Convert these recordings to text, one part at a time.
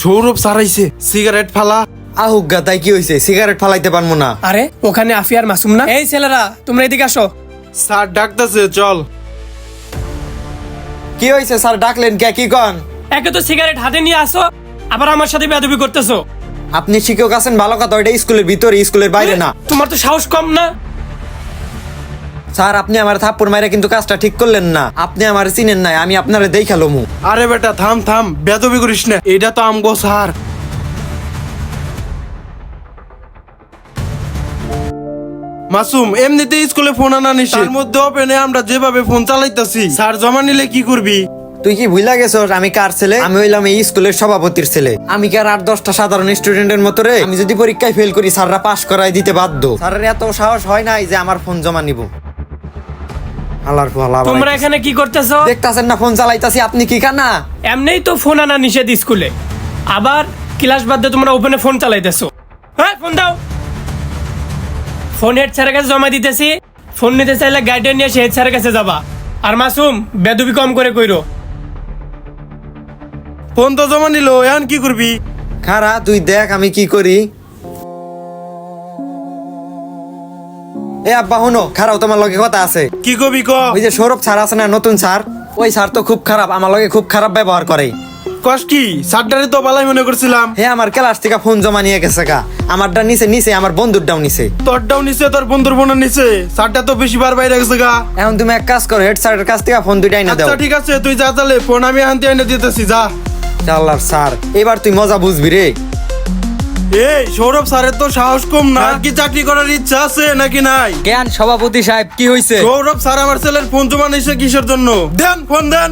Sourav সারাইছে cigarette ফালা। আহুগা তাই কি হয়েছে সিগারেট ফালাইতে পারব না। আরে ওখানে আফিয়ার মাসুম না? এই ছেলেরা তোমরা এদিকে আসো। স্যার ডাকতেছে চল। কি হয়েছে স্যার ডাকলেন কে? কি কন? একে তো সিগারেট হাতে নিয়ে আসো আবার আমার সাথে বেয়াদবি করতেছো। আপনি শিক্ষক আছেন ভালো কথা ওইটা স্কুলের ভিতরে স্কুলের বাইরে না। তোমার তো সাহস কম না? স্যার আপনি আমার থাপ্পড় মাইরা কিন্তু কাজটা ঠিক করলেন না। আপনি আমার চিনেন নাই আমি আপনারে দেখালোমু আরে বেটা থাম থাম বেদবি করিস না এটা তো আমগো স্যার। মাসুম এমনিতে স্কুলে ফোন আনা নিষেধ। তার মধ্যে ওপেনে আমরা যেভাবে ফোন চালাইতাছি স্যার জমা নিলে কি করবি? তুই কি ভুলা গেছস আমি কার ছেলে? আমি হইলাম এই স্কুলের সভাপতির ছেলে। আমি কি আর আট দশটা সাধারণ স্টুডেন্টের মতো রে? আমি যদি পরীক্ষায় ফেল করি স্যাররা পাশ করাই দিতে বাধ্য। স্যারের এত সাহস হয় নাই যে আমার ফোন জমা নিব। আল্লাহর ফল তোমরা এখানে কি করতেছো? দেখতাছেন না ফোন চালাইতাছি আপনি কি কানা এমনিই তো ফোন আনা নিষেধ স্কুলে। আবার ক্লাস বাদ দিয়ে তোমরা ওপেনে ফোন চালাইতেছো। হ্যাঁ ফোন দাও। ফোন হেড স্যারের কাছে জমা দিতেছি। ফোন নিতে চাইলে গাইডেন নিয়ে হেড স্যারের কাছে যাবা। আর মাসুম বেদবি কম করে কইরো। ফোন তো জমা নিল এখন কি করবি? খারা তুই দেখ আমি কি করি। এ আব্বা হুনো খারাও তোমার লগে কথা আছে। কি কবি ক? ওই যে সৌরভ স্যার আছে না নতুন স্যার ওই স্যার তো খুব খারাপ আমার লগে খুব খারাপ ব্যবহার করে। কস কি? স্যারটারে তো বালাই মনে করছিলাম। হে আমার ক্লাস থেকে ফোন জমা নিয়ে গেছে গা। আমারটা নিচে নিচে আমার বন্ধুরটাও নিচে। তোরটাও নিচে তোর বন্ধুর বোনের নিচে। স্যারটা তো বেশি বার বাইরে গেছে গা। এখন তুমি এক কাজ করো হেড স্যারের কাছ থেকে ফোন দুইটাই না দাও। আচ্ছা ঠিক আছে তুই যা তাহলে ফোন আমি আনতে এনে দিতেছি যা। চাল্লার স্যার। এবার তুই মজা বুঝবি রে। এই সৌরভ স্যারের তো সাহস কম না। আর কি চাকরি করার ইচ্ছা আছে নাকি নাই? জ্ঞান সভাপতি সাহেব কি হয়েছে সৌরভ স্যার আমার ছেলের ফোন জমা নিয়েছে কিসের জন্য? দেন ফোন দেন।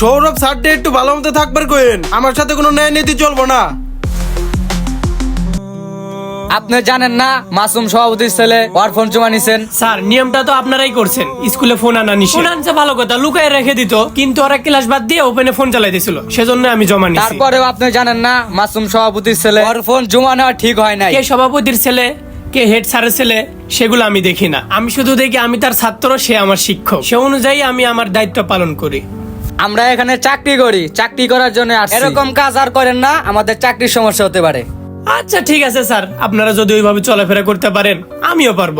সৌরভ স্যারটা একটু ভালো মতো থাকবার কোয়েন আমার সাথে কোনো ন্যায় নীতি চলবো না। আপনি জানেন না মাসুম সভাপতির ছেলে ওর ফোন জমা নিছেন। স্যার নিয়মটা তো আপনারাই করছেন। স্কুলে ফোন আনা নিষেধ। ফোন আনছে ভালো কথা লুকায় রেখে দিত কিন্তু ওরা ক্লাস বাদ দিয়ে ওপেনে ফোন চালাইতেছিল। সেজন্য আমি জমা নিছি। তারপরেও আপনি জানেন না মাসুম সভাপতির ছেলে ওর ফোন জমা নেওয়া ঠিক হয় নাই। কে সভাপতির ছেলে কে হেড স্যারের ছেলে সেগুলো আমি দেখি না। আমি শুধু দেখি আমি তার ছাত্র সে আমার শিক্ষক। সে অনুযায়ী আমি আমার দায়িত্ব পালন করি। আমরা এখানে চাকরি করি চাকরি করার জন্য। এরকম কাজ আর করেন না আমাদের চাকরির সমস্যা হতে পারে। আচ্ছা ঠিক আছে স্যার। আপনারা যদি ওইভাবে চলাফেরা করতে পারেন আমিও পারব।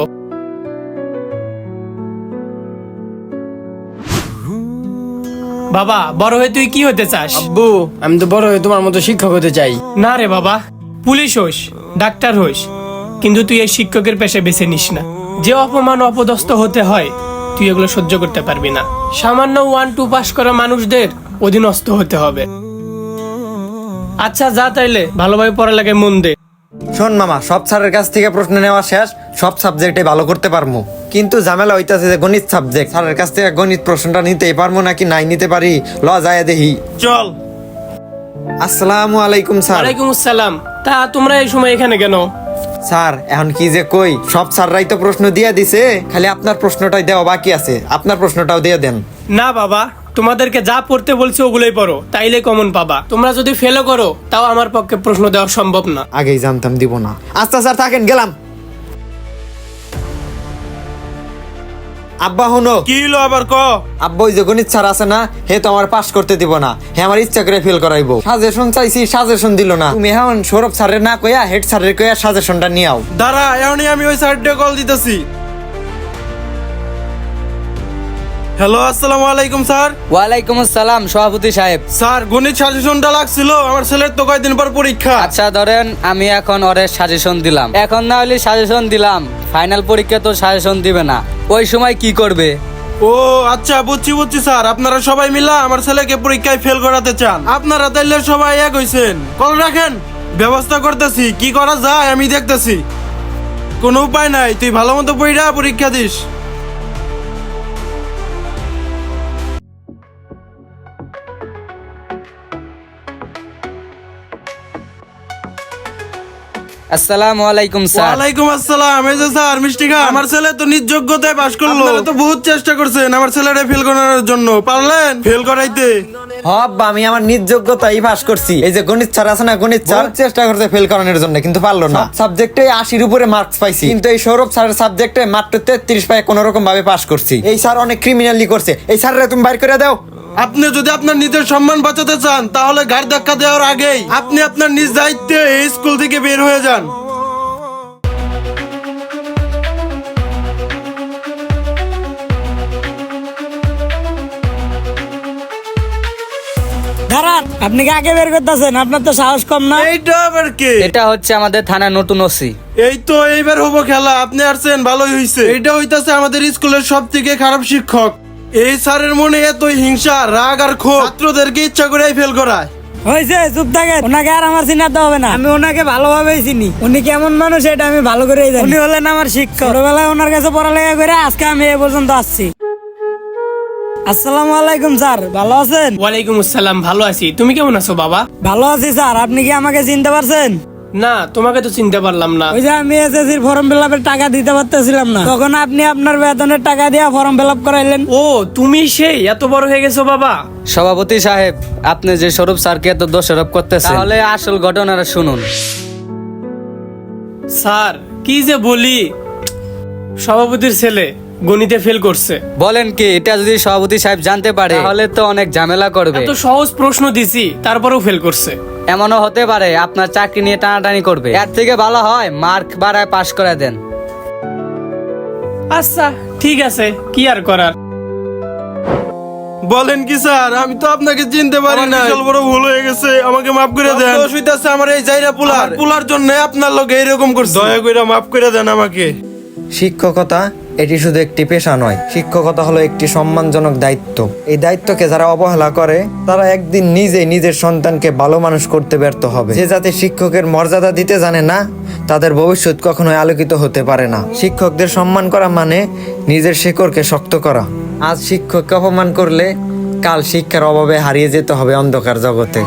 বাবা বড় হয়ে তুই কি হতে চাস? আব্বু আমি তো বড় হয়ে তোমার মতো শিক্ষক হতে চাই। না রে বাবা পুলিশ হোস ডাক্তার হোস কিন্তু তুই এই শিক্ষকের পেশে বেছে নিস না। যে অপমান অপদস্থ হতে হয় তুই এগুলো সহ্য করতে পারবি না। সামান্য ওয়ান টু পাস করা মানুষদের অধীনস্থ হতে হবে। আচ্ছা যা তাইলে। ভালোভাবে পড়ালেখায় মন দে। শোন মামা সব স্যারের কাছ থেকে প্রশ্ন নেওয়া শেষ। সব সাবজেক্টে ভালো করতে পারব কিন্তু ঝামেলা হইতাছে যে গণিত সাবজেক্ট স্যারের কাছ থেকে গণিত প্রশ্নটা নিতেই পারব নাকি নাই নিতে পারি? ল যায় দেখি। চল। আসসালামু আলাইকুম স্যার। ওয়ালাইকুম আসসালাম। তা তোমরা এই সময় এখানে কেন? স্যার এখন কি যে কই? সব স্যাররাই তো প্রশ্ন দিয়ে দিছে। খালি আপনার প্রশ্নটাই দেওয়া বাকি আছে। আপনার প্রশ্নটাও দিয়ে দেন। না বাবা তোমাদেরকে যা পড়তে বলছে ওগুলোই পড়ো তাইলে কমন পাবা। তোমরা যদি ফেলও করো তাও আমার পক্ষে প্রশ্ন দেওয়া সম্ভব না। আগেই জানতাম দিব না। আচ্ছা স্যার থাকেন গেলাম। আব্বা হনো। কি হলো আবার ক? আব্বা ওই যে গণিত স্যার আছে না হে তো আমার পাস করতে দিব না। হে আমার ইচ্ছা করে ফেল করাইবো। সাজেশন চাইছি সাজেশন দিল না। তুমি এখন সৌরভ স্যারের না কইয়া হেড স্যারের কইয়া সাজেশনটা নিয়ে আও। দাঁড়া এখনই আমি ওই সাইডে কল দিতেছি। হ্যালো আসসালামু আলাইকুম স্যার। ওয়ালাইকুম আসসালাম সভাপতি সাহেব। স্যার গণিত সাজেশনটা লাগছিল আমার ছেলের তো কয়দিন পর পরীক্ষা। আচ্ছা ধরেন আমি এখন ওরে সাজেশন দিলাম। এখন না হলে সাজেশন দিলাম ফাইনাল পরীক্ষা তো সাজেশন দিবে না। ওই সময় কি করবে? ও আচ্ছা বুঝছি বুঝছি স্যার। আপনারা সবাই মিলা আমার ছেলেকে পরীক্ষায় ফেল করাতে চান। আপনারা তাইলে সবাই এক হইছেন। কল রাখেন। ব্যবস্থা করতেছি। কি করা যায় আমি দেখতেছি। কোনো উপায় নাই। তুই ভালো মতো পড়া পরীক্ষা দিস। আসসালামু আলাইকুম স্যার। ওয়ালাইকুম আসসালাম। এই যে স্যার মিষ্টি খান। আমার ছেলে তো নিজ যোগ্যতায় পাশ করল। আপনারা তো বহুত চেষ্টা করছেন আমার ছেলেটা ফেল করানোর জন্য। পারলেন? ফেল করাইতে। হব্বা আমি আমার নিজ যোগ্যতাই পাস করছি। এই যে গণিত স্যার আছে না গণিত স্যার? চেষ্টা করতে ফেল করানোর জন্য কিন্তু পারল না। সাবজেক্টে আশির উপরে মার্কস পাইছি। কিন্তু এই সৌরভ স্যারের সাবজেক্টে মাত্র তেত্রিশ পায়ে কোন রকম ভাবে পাস করছি। এই স্যার অনেক ক্রিমিনালি করছে। এই স্যারের তুমি বাইর করে দাও। আপনি যদি আপনার নিজের সম্মান বাঁচাতে চান তাহলে গাড় ধাক্কা দেওয়ার আগেই আপনি আপনার নিজ দায়িত্বে এই স্কুল থেকে বের হয়ে যান। দাঁড়ান আপনি কি আগে বের করতেছেন? আপনার তো সাহস কম না? এইটা আবার কে? এটা হচ্ছে আমাদের থানার নতুন ওসি। এই তো এইবার হব খেলা আপনি আসছেন ভালোই হইছে। এটা হইতাছে আমাদের স্কুলের সব থেকে খারাপ শিক্ষক। এই স্যারের মনে এত হিংসা রাগ আর ক্ষোভ। ছাত্রদেরকে ইচ্ছা করে ফেল করায়। হয়েছে চুপ থাকেন ওনাকে আর আমার চিনাতে হবে না। আমি ওনাকে ভালোভাবেই চিনি। উনি কেমন মানুষ এটা আমি ভালো করেই জানি। উনি হলেন আমার শিক্ষক। ছোটবেলায় ওনার কাছে পড়ালেখা করে আজকে আমি এ পর্যন্ত আসছি। আসসালামু আলাইকুম স্যার। ভালো আছেন? ওয়ালাইকুম আসসালাম ভালো আছি। তুমি কেমন আছো বাবা? ভালো আছি স্যার। আপনি কি আমাকে চিনতে পারছেন? না তোমাকে তো চিনতে পারলাম না। ওই যে আমি এসএসসির ফর্ম ফিল আপের টাকা দিতে পারতেছিলাম না। তখন আপনি আপনার বেতনের টাকা দিয়ে ফর্ম ফিল আপ করাইলেন। ও তুমি সেই এত বড় হয়ে গেছো বাবা। সভাপতি সাহেব আপনি যে স্বরূপ স্যারকে এত দোষারোপ করতেছেন তাহলে আসল ঘটনাটা শুনুন। স্যার কি যে বলি? সভাপতির ছেলে গণিতে ফেল করছে। বলেন কি এটা যদি সভাপতি সাহেব জানতে পারে তাহলে তো অনেক ঝামেলা করবে। এত সহজ প্রশ্ন দিছি তারপরেও ফেল করছে। এমনও হতে পারে আপনার চাকরি নিয়ে টানাটানি করবে। এর থেকে ভালো হয় মার্ক বাড়ায় পাশ করে দেন। আচ্ছা ঠিক আছে কি আর করার? বলেন কি স্যার আমি তো আপনাকে চিনতে পারি না বিশাল বড় ভুল হয়ে গেছে আমাকে মাফ করে দেন। দোষ হইতাছে আমার এই জাইরা পুলার। পুলার জন্য আপনার লোক এরকম করছে। দয়া করে মাফ করে দেন আমাকে। শিক্ষকতা এটি শুধু একটি পেশা নয়, শিক্ষকতা হলো একটি সম্মানজনক দায়িত্ব। এই দায়িত্বকে যারা অবহেলা করে, তারা একদিন নিজে নিজের সন্তানকে ভালো মানুষ করতে ব্যর্থ হবে। যে যাতে শিক্ষকের মর্যাদা দিতে জানে না, তাদের ভবিষ্যৎ কখনোই আলোকিত হতে পারে না। শিক্ষকদের সম্মান করা মানে নিজের শেকড়কে শক্ত করা। আজ শিক্ষককে অপমান করলে কাল শিক্ষার অভাবে হারিয়ে যেতে হবে অন্ধকার জগতে।